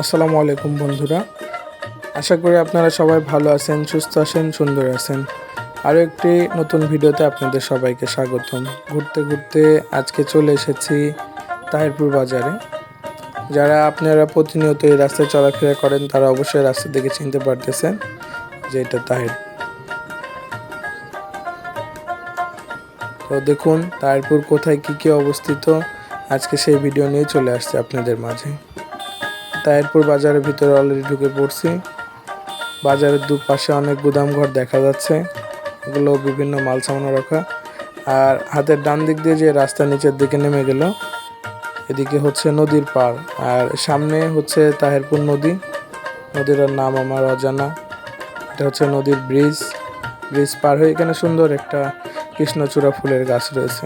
আসসালামু আলাইকুম বন্ধুরা। আশা করি আপনারা সবাই ভালো আছেন, সুস্থ আছেন, সুন্দর আছেন। আরও একটি নতুন ভিডিওতে আপনাদের সবাইকে স্বাগতম। ঘুরতে ঘুরতে আজকে চলে এসেছি তাহিরপুর বাজারে। যারা আপনারা প্রতিনিয়ত এই রাস্তায় চলাফেরা করেন, তারা অবশ্যই রাস্তা দেখে চিনতে পারতেছেন যে এটা তাহির। তো দেখুন, তাহিরপুর কোথায় কী কী অবস্থিত, আজকে সেই ভিডিও নিয়ে চলে আসছে আপনাদের মাঝে। তাহিরপুর বাজারের ভিতরে অলরেডি ঢুকে পড়ছি। বাজারের দুপাশে অনেক গুদাম ঘর দেখা যাচ্ছে। এগুলো বিভিন্ন মাল সামানো রাখা। আর হাতের ডান দিক দিয়ে যে রাস্তা নিচের দিকে নেমে গেল, এদিকে হচ্ছে নদীর পার আর সামনে হচ্ছে তাহেরপুর নদী। নদীর নাম আমার অজানা। এটা হচ্ছে নদীর ব্রিজ ব্রিজ পার হয়ে এখানে সুন্দর একটা কৃষ্ণচূড়া ফুলের গাছ রয়েছে।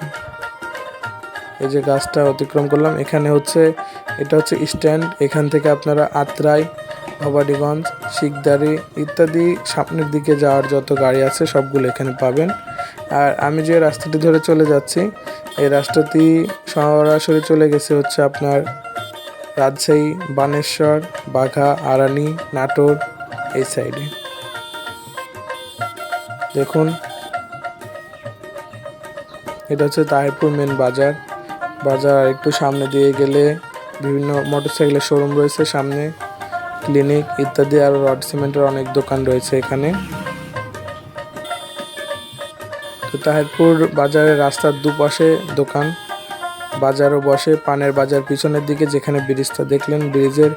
এই যে গাছটা অতিক্রম করলাম, এখানে হচ্ছে এটা হচ্ছে স্ট্যান্ড, এখান থেকে আপনারা আত্রাই, ভবানীগঞ্জ, শিকদারি ইত্যাদি সামনের দিকে যাওয়ার যত গাড়ি আছে সবগুলো এখানে পাবেন। আর আমি যে রাস্তাটি ধরে চলে যাচ্ছি, এই রাস্তাটি সরাসরি চলে গেছে হচ্ছে আপনার রাজশাহী, বানেশ্বর, বাঘা আরানি নাটোর, এই সাইডে। দেখুন, এটা হচ্ছে তাহিরপুর মেন বাজার। বাজার একটু সামনে দিয়ে গেলে বিভিন্ন মোটরসাইকেলের শোরুম রয়েছে, সামনে ক্লিনিক ইত্যাদি, আর রড সিমেন্টের অনেক দোকান রয়েছে এখানে। তো তাহিরপুর বাজারের রাস্তার দুপাশে দোকান, বাজারও বসে, পানের বাজার পিছনের দিকে, যেখানে ব্রিজটা দেখলেন, ব্রিজের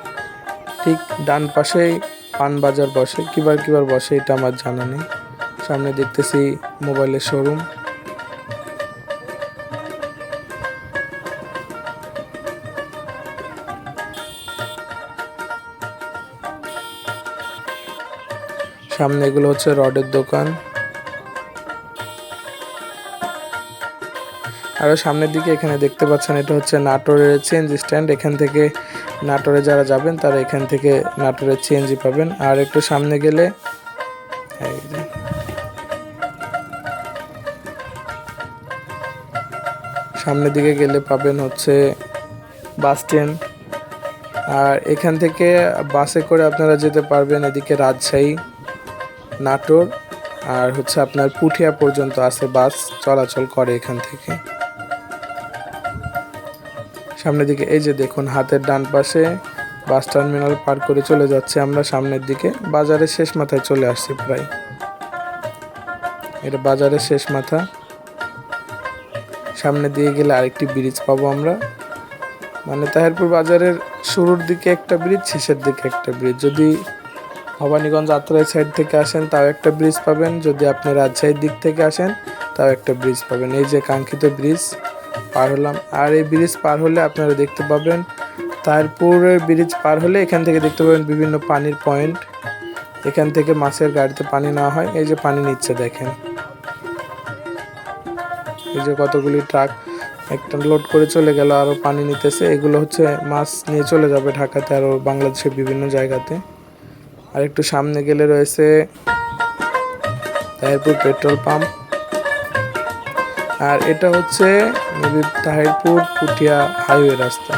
ঠিক ডান পাশেই পান বাজার বসে, কিবার কিবার বসে, এটা আমার জানা নেই। সামনে দেখতেছি মোবাইলের শোরুম সামনে এগুলো হচ্ছে রডের দোকান। আরও সামনের দিকে এখানে দেখতে পাচ্ছেন, এটা হচ্ছে নাটোরের চেঞ্জ স্ট্যান্ড। এখান থেকে নাটোরে যারা যাবেন, তারা এখান থেকে নাটোরের চেঞ্জই পাবেন। আর একটু সামনে গেলে সামনের দিকে গেলে পাবেন হচ্ছে বাস স্ট্যান্ড। আর এখান থেকে বাসে করে আপনারা যেতে পারবেন এদিকে রাজশাহী। নাটোর আর হচ্ছে আপনার পুঠিয়া পর্যন্ত আছে বাস চলাচল করে এখান থেকে। সামনের দিকে এই যে দেখুন, হাতের ডান পাশে বাস টার্মিনাল পার করে চলে যাচ্ছে আমরা সামনের দিকে। বাজারের শেষ মাথায় চলে আসছি প্রায়। এটা বাজারের শেষ মাথা। সামনে দিয়ে গেলে আরেকটি ব্রিজ পাবো আমরা। মানে তাহিরপুর বাজারের শুরুর দিকে একটা ব্রিজ শেষের দিকে একটা ব্রিজ যদি ভবানীগঞ্জ আত্রাই সাইড থেকে আসেন, তাও একটা ব্রিজ পাবেন। যদি আপনি রাজশাহীর দিক থেকে আসেন, তাও একটা ব্রিজ পাবেন। এই যে কাঙ্ক্ষিত ব্রিজ পার হলাম। আর এই ব্রিজ পার হলে আপনারা দেখতে পাবেন, তারপুরের ব্রিজ পার হলে এখান থেকে দেখতে পাবেন বিভিন্ন পানির পয়েন্ট এখান থেকে মাছের গাড়িতে পানি নেওয়া হয়। এই যে পানি নিচ্ছে, দেখেন। এই যে কতগুলি ট্রাক একটা লোড করে চলে গেল আরও পানি নিতেছে। এগুলো হচ্ছে মাছ নিয়ে চলে যাবে ঢাকাতে আরও বাংলাদেশের বিভিন্ন জায়গাতে। আর একটু সামনে গেলে রয়েছে তাহিরপুর পেট্রোল পাম্প। আর এটা হচ্ছে তাহিরপুর পুঠিয়া হাইওয়ে রাস্তা।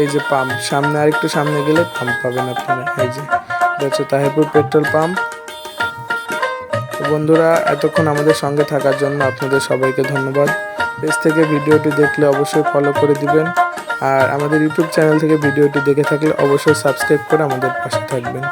এই যে পাম্প, সামনে আর একটু সামনে গেলে পাম্প পাবেন আপনারা। এই যে হচ্ছে তাহিরপুর পেট্রোল পাম্প। বন্ধুরা, এতক্ষণ আমাদের সঙ্গে থাকার জন্য আপনাদের সবাইকে ধন্যবাদ। পেজ থেকে ভিডিওটি দেখলে অবশ্যই ফলো করে দিবেন। আর আমাদের ইউটিউব চ্যানেল থেকে ভিডিওটি দেখে থাকলে অবশ্যই সাবস্ক্রাইব করে আমাদের পাশে থাকবেন।